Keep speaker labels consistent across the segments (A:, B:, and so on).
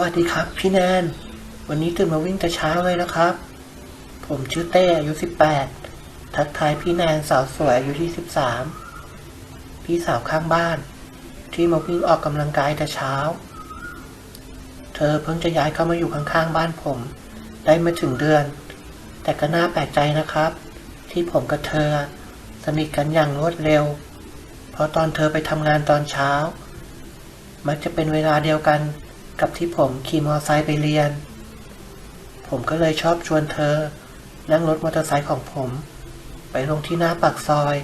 A: วัสดีครับ พี่แนน วันนี้ตื่นมาวิ่งแต่เช้าเลยนะครับ ผมชื่อเต้อายุ 18 ทักทายพี่แนนสาวสวยอายุที่ 13 พี่สาวข้างบ้าน ที่มาวิ่งออกกำลังกายแต่เช้า เธอเพิ่งจะย้ายเข้ามาอยู่ข้างๆบ้านผม ได้ม่ถึงเดือน แต่ก็น่าแปลกใจนะครับ ที่ผมกับเธอ สนิทกันอย่างรวดเร็ว เพราะตอนเธอไปทำงานตอนเช้า มักจะเป็นเวลาเดียวกัน กับที่ผมขี่มอเตอร์ไซค์ไปเรียน ผมก็เลยชอบชวนเธอ นั่งรถมอเตอร์ไซค์ของผม ไปลงที่หน้าปากซอย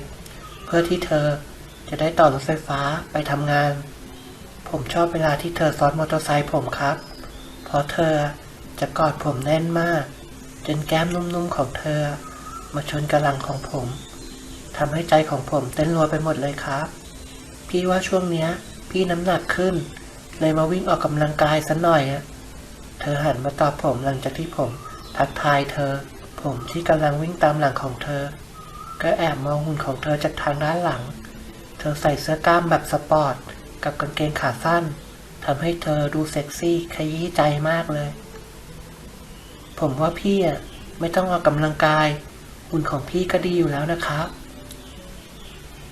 A: เพื่อที่เธอจะได้ต่อรถไฟฟ้าไปทำงาน ผมชอบเวลาที่เธอซ้อนมอเตอร์ไซค์ผมครับ เพราะเธอจะกอดผมแน่นมาก จนแก้มนุ่มๆของเธอ มาชนกระหลังของผมทำให้ใจของผมเต้นรัวไปหมดเลยครับ พี่ว่าช่วงเนี้ย พี่น้ำหนักขึ้น เลยมาวิ่งออกกำลังกายสัหน่อยอะเธอหันมาตอบผมหลังจากที่ผม ทักทายเธอ ผมที่กำลังวิ่งตามหลังของเธอ ก็แอบมองหุ่นของเธอจากทางด้านหลัง เธอใส่เสื้อกล้ามแบบสปอร์ต กับกางเกงขาสั้นทำให้เธอดูเซ็กซี่ขยี้ใจมากเลย ผมว่าพี่อะไม่ต้องออกกำลังกาย หุ่นของพี่ก็ดีอยู่แล้วนะครับ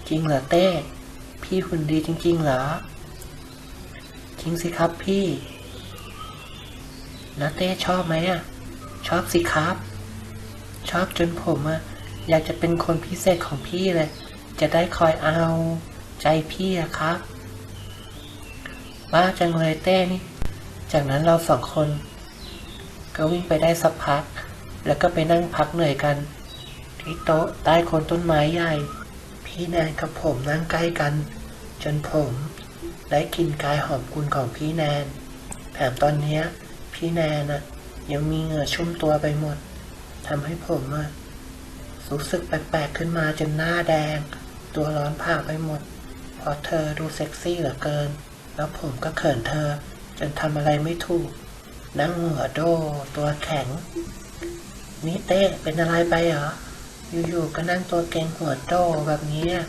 A: จริงเหรอเต้ พี่หุ่นดีจริง ๆ เหรอ จริงสิครับพี่ แล้วเต้ชอบไหมอะ ชอบสิครับ ชอบจนผมอะอยากจะเป็นคนพิเศษของพี่เลย จะได้คอยเอาใจพี่อะครับบ้าจังเลยเต้นี่ จากนั้นเราสองคน ก็วิ่งไปได้สักพัก แล้วก็ไปนั่งพักเหนื่อยกัน ที่โต๊ะใต้โคนต้นไม้ใหญ่ พี่แนนกับผมนั่งใกล้กัน จนผม ได้กลิ่นกายหอมกุนของพี่แนน แถมตอนเนี้ย พี่แนนอะยังมีเหงื่อชุ่มตัวไปหมดทำให้ผมอะรู้สึกแปลกๆขึ้นมาจนหน้าแดง ตัวร้อนผ่าไปหมด เพราะเธอดูเซ็กซี่เหลือเกิน แล้วผมก็เขินเธอ จนทำอะไรไม่ถูก นั่งหัวโดตัวแข็ง นี่เต้เป็นอะไรไปเหรอ อยู่ๆก็นั่งตัวเกรงหัวโตแบบนี้อะ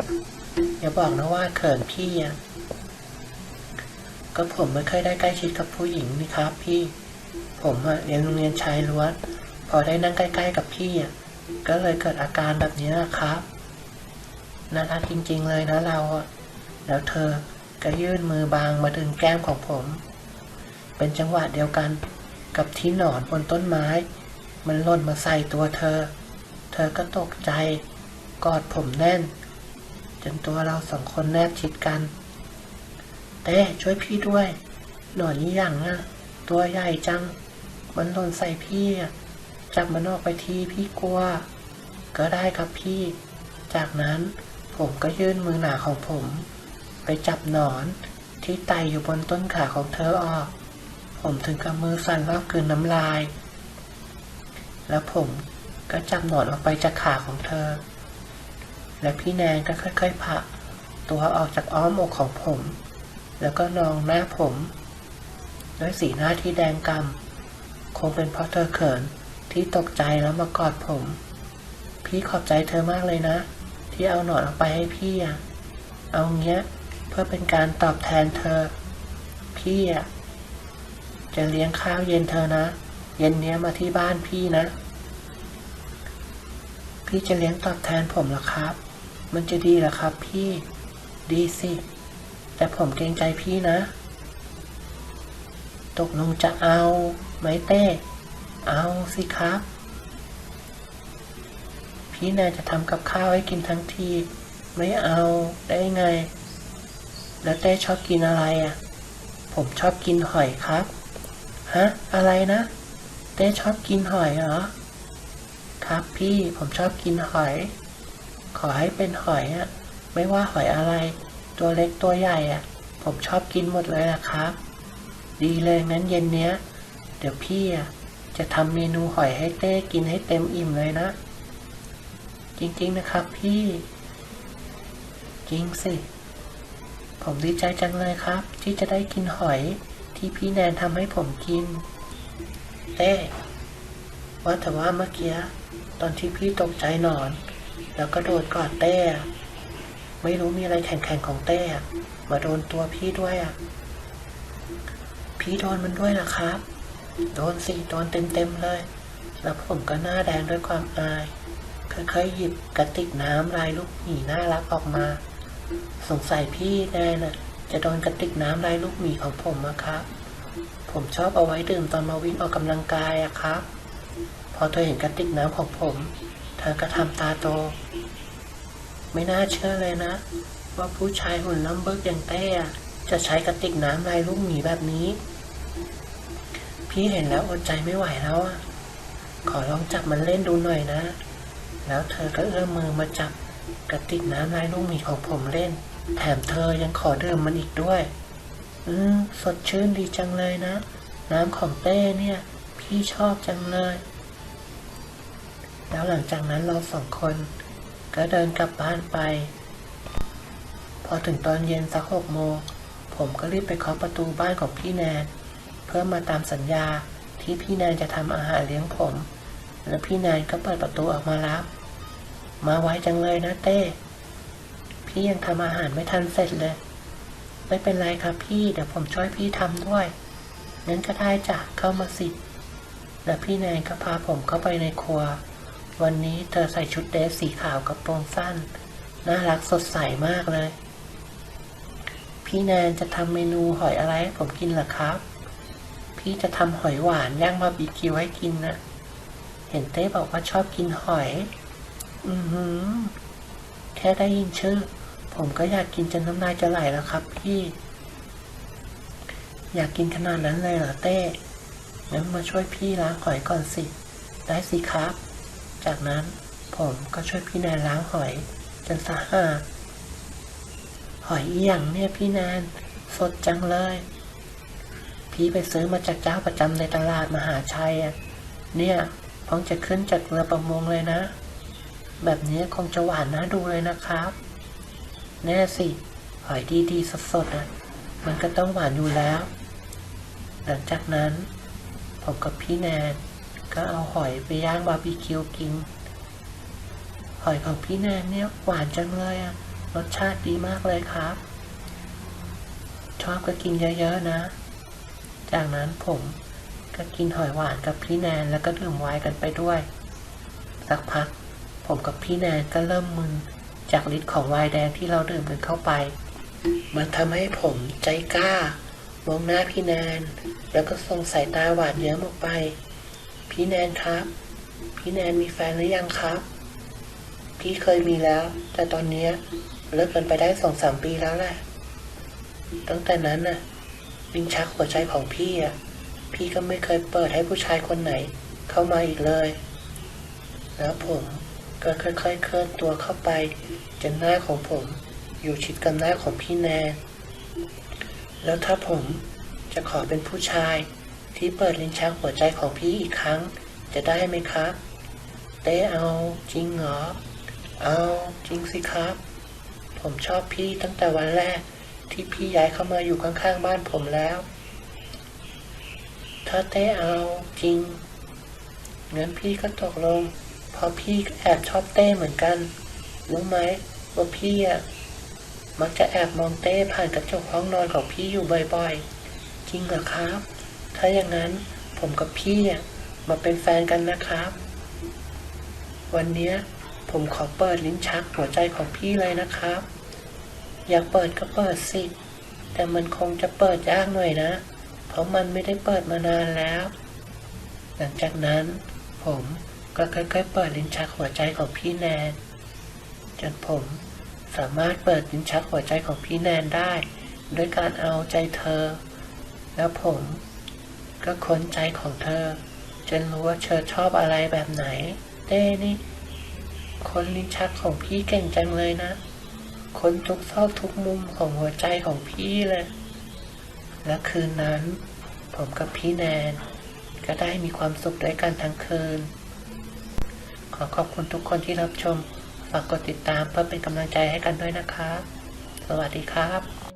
A: อย่าบอกนะว่าเขินพี่อะ ก็ผมไม่เคยได้ใกล้ชิดกับผู้หญิงนี่ครับ พี่ ผมอะเรียนโรงเรียนชายล้วน พอได้นั่งใกล้ ๆ กับพี่อะก็เลยเกิดอาการแบบนี้นะครับน่ารักจริง ๆ เลยนะเราอะแล้วเธอก็ยื่นมือบางมาดึงแก้มของผม เป็นจังหวะเดียวกันกับที่หนอนบนต้นไม้ มันหล่นมาใส่ตัวเธอ เธอก็ตกใจ กอดผมแน่น จนตัวเราสองคนแนบชิดกัน เต้ช่วยพี่ด้วย หนอนนี้อย่างอะตัวใหญ่จัง มันหล่นใส่พี่อะจับมันออกไปทีพี่กลัว ก็ได้ครับพี่ จากนั้นผมก็ยื่นมือหนาของผม ไปจับหนอนที่ไต่อยู่บนต้นขาของเธอออก ผมถึงกับมือสั่นรอบกลืนน้ำลาย แล้วผมก็จับหนอนออกไปจากขาของเธอ และพี่แนนก็ค่อยๆผลักตัวออกจากอ้อมอกของผม แล้วก็นองหน้าผม ด้วยสีหน้าที่แดงกำคงเป็นเพราะเธอเขินที่ตกใจแล้วมากอดผม พี่ขอบใจเธอมากเลยนะ ที่เอาหนอนออกไปให้พี่อะเอาเงี้ย เพื่อเป็นการตอบแทนเธอ พี่อะจะเลี้ยงข้าวเย็นเธอนะ เย็นเนี้ยมาที่บ้านพี่นะ พี่จะเลี้ยงตอบแทนผมเหรอครับ มันจะดีเหรอครับพี่ ดีสิ แต่ผมเกรงใจพี่นะ ตกลงจะเอาไหมเต้ เอาสิครับ พี่แนนจะทำกับข้าวให้กินทั้งที ไม่เอาได้ไง แล้วเต้ชอบกินอะไรอะ ผมชอบกินหอยครับ ฮะ อะไรนะ เต้ชอบกินหอยเหรอ ครับพี่ผมชอบกินหอย ขอให้เป็นหอยอะ ไม่ว่าหอยอะไร ตัวเล็กตัวใหญ่อะผมชอบกินหมดเลยนะครับ ดีเลยงั้นเย็นเนี้ย เดี๋ยวพี่อะจะทำเมนูหอยให้เต้กินให้เต็มอิ่มเลยนะ จริงๆนะครับพี่ จริงสิ ผมดีใจจังเลยครับ ที่จะได้กินหอยที่พี่แนนทำให้ผมกิน เต้ว่าแต่ว่าเมื่อกี้ตอนที่พี่ตกใจนอน แล้วก็โดดกอดเต้ ไม่รู้มีอะไรแข็งๆของเต้อะมาโดนตัวพี่ด้วยอะพี่โดนมันด้วยนะครับ โดนสิโดนเต็มๆเลย แล้วผมก็หน้าแดงด้วยความอายค่อยๆหยิบกระติกน้ำลายลูกหมีน่ารักออกมา สงสัยพี่แน่น่ะ จะโดนกระติกน้ำลายลูกหมีของผมอะครับ ผมชอบเอาไว้ดื่มตอนมาวิ่งออกกำลังกายอะครับ พอเธอเห็นกระติกน้ำของผม เธอก็ทำตาโต ไม่น่าเชื่อเลยนะ ว่าผู้ชายหุ่นล้ำเบิกอย่างเต้จะใช้กระติกน้ำลายลูกหมีแบบนี้ พี่เห็นแล้วอดใจไม่ไหวแล้วอะขอลองจับมันเล่นดูหน่อยนะ แล้วเธอก็เอื้อมมือมาจับกระติกน้ำลายลูกหมีของผมเล่น แถมเธอยังขอดื่มมันอีกด้วย อืมสดชื่นดีจังเลยนะ น้ำของเต้เนี่ย พี่ชอบจังเลย แล้วหลังจากนั้นเราสองคน ก็เดินกลับบ้านไป พอถึงตอนเย็นสักหกโมง ผมก็รีบไปเคาะประตูบ้านของพี่แนน เพื่อมาตามสัญญาที่พี่แนนจะทำอาหารเลี้ยงผม แล้วพี่แนนก็เปิดประตูออกมารับ มาไวจังเลยนะเต้ พี่ยังทำอาหารไม่ทันเสร็จเลย ไม่เป็นไรครับพี่ เดี๋ยวผมช่วยพี่ทำด้วยงั้นก็ได้จ้ะเข้ามาสิ แล้วพี่แนนก็พาผมเข้าไปในครัว วันนี้เธอใส่ชุดเดรสสีขาวกระโปรงสั้น น่ารักสดใสมากเลย พี่แนนจะทำเมนูหอยอะไรให้ผมกินเหรอครับ พี่จะทำหอยหวานย่างบาร์บีคิวให้กินนะ เห็นเต้บอกว่าชอบกินหอย อือหือ แค่ได้ยินชื่อ ผมก็อยากกินจนน้ำลายจะไหลแล้วครับ พี่ อยากกินขนาดนั้นเลยเหรอเต้งั้นมาช่วยพี่ล้างหอยก่อนสิ ได้สิครับ จากนั้นผมก็ช่วยพี่แนนล้างหอยจนสะอาดหอยอีหยังเนี่ยพี่แนนสดจังเลย พี่ไปซื้อมาจากเจ้าประจำในตลาดมหาชัยอะเนี่ยพิ่งจะขึ้นจากเรือประมงเลยนะ แบบนี้คงจะหวานน่าดูเลยนะครับ แน่สิ หอยดีๆสดๆอะ มันก็ต้องหวานอยู่แล้ว หลังจากนั้น ผมกับพี่แนน ก็เอาหอยไปย่างบาร์บีคิวกิน หอยของพี่แนนเนี่ยหวานจังเลยอะรสชาติดีมากเลยครับ ชอบก็กินเยอะๆนะ จากนั้นผมก็กินหอยหวานกับพี่แนนแล้วก็ดื่มไวน์กันไปด้วย สักพัก ผมกับพี่แนนก็เริ่มมึนจากฤทธิ์ของไวน์แดงที่เราดื่มกันเข้าไป มันทำให้ผมใจกล้ามองหน้าพี่แนน แล้วก็ส่งสายตาหวานเยิ้มออกไป พี่แนนครับ พี่แนนมีแฟนหรือยังครับ พี่เคยมีแล้ว แต่ตอนเนี้ยเลิกกันไปได้สองสามปีแล้วแหละ ตั้งแต่นั้นน่ะ ลิ้นชักหัวใจของพี่อะ พี่ก็ไม่เคยเปิดให้ผู้ชายคนไหน เข้ามาอีกเลย แล้วผมก็ค่อยๆเคลื่อนตัวเข้าไป จนหน้าของผม อยู่ชิดกับหน้าของพี่แนนแล้วถ้าผมจะขอเป็นผู้ชาย ที่เปิดลิ้นชักหัวใจของพี่อีกครั้ง จะได้ไหมครับ เต้เอาจริงเหรอ เอาจริงสิครับ ผมชอบพี่ตั้งแต่วันแรก ที่พี่ย้ายเข้ามาอยู่ข้างๆบ้านผมแล้ว ถ้าเต้เอาจริงงั้นพี่ก็ตกลงพราะพี่ก็แอบชอบเต้เหมือนกัน รู้ไหมว่าพี่อะมักจะแอบมองเต้ผ่านกระจกห้องนอนของพี่อยู่บ่อยๆ จริงเหรอครับ ถ้าอย่างนั้นผมกับพี่มาเป็นแฟนกันนะครับ วันนี้ผมขอเปิดลิ้นชักหัวใจของพี่เลยนะครับ อยากเปิดก็เปิดสิ แต่มันคงจะเปิดยากหน่อยนะ เพราะมันไม่ได้เปิดมานานแล้ว หลังจากนั้น ผมก็ค่อยๆเปิดลิ้นชักหัวใจของพี่แนนจนผมสามารถเปิดลิ้นชักหัวใจของพี่แนนได้ ด้วยการเอาใจเธอ แล้วผม ก็ค้นใจของเธอ จนรู้ว่าเธอชอบอะไรแบบไหน เต้นี่ คนลิ้นชักของพี่เก่งจังเลยนะ คนทุกซอกทุกมุมของหัวใจของพี่เลย และคืนนั้น ผมกับพี่แนน ก็ได้มีความสุขด้วยกันทั้งคืน ขอขอบคุณทุกคนที่รับชม ฝากกดติดตามเพื่อเป็นกำลังใจให้กันด้วยนะครับ สวัสดีครับ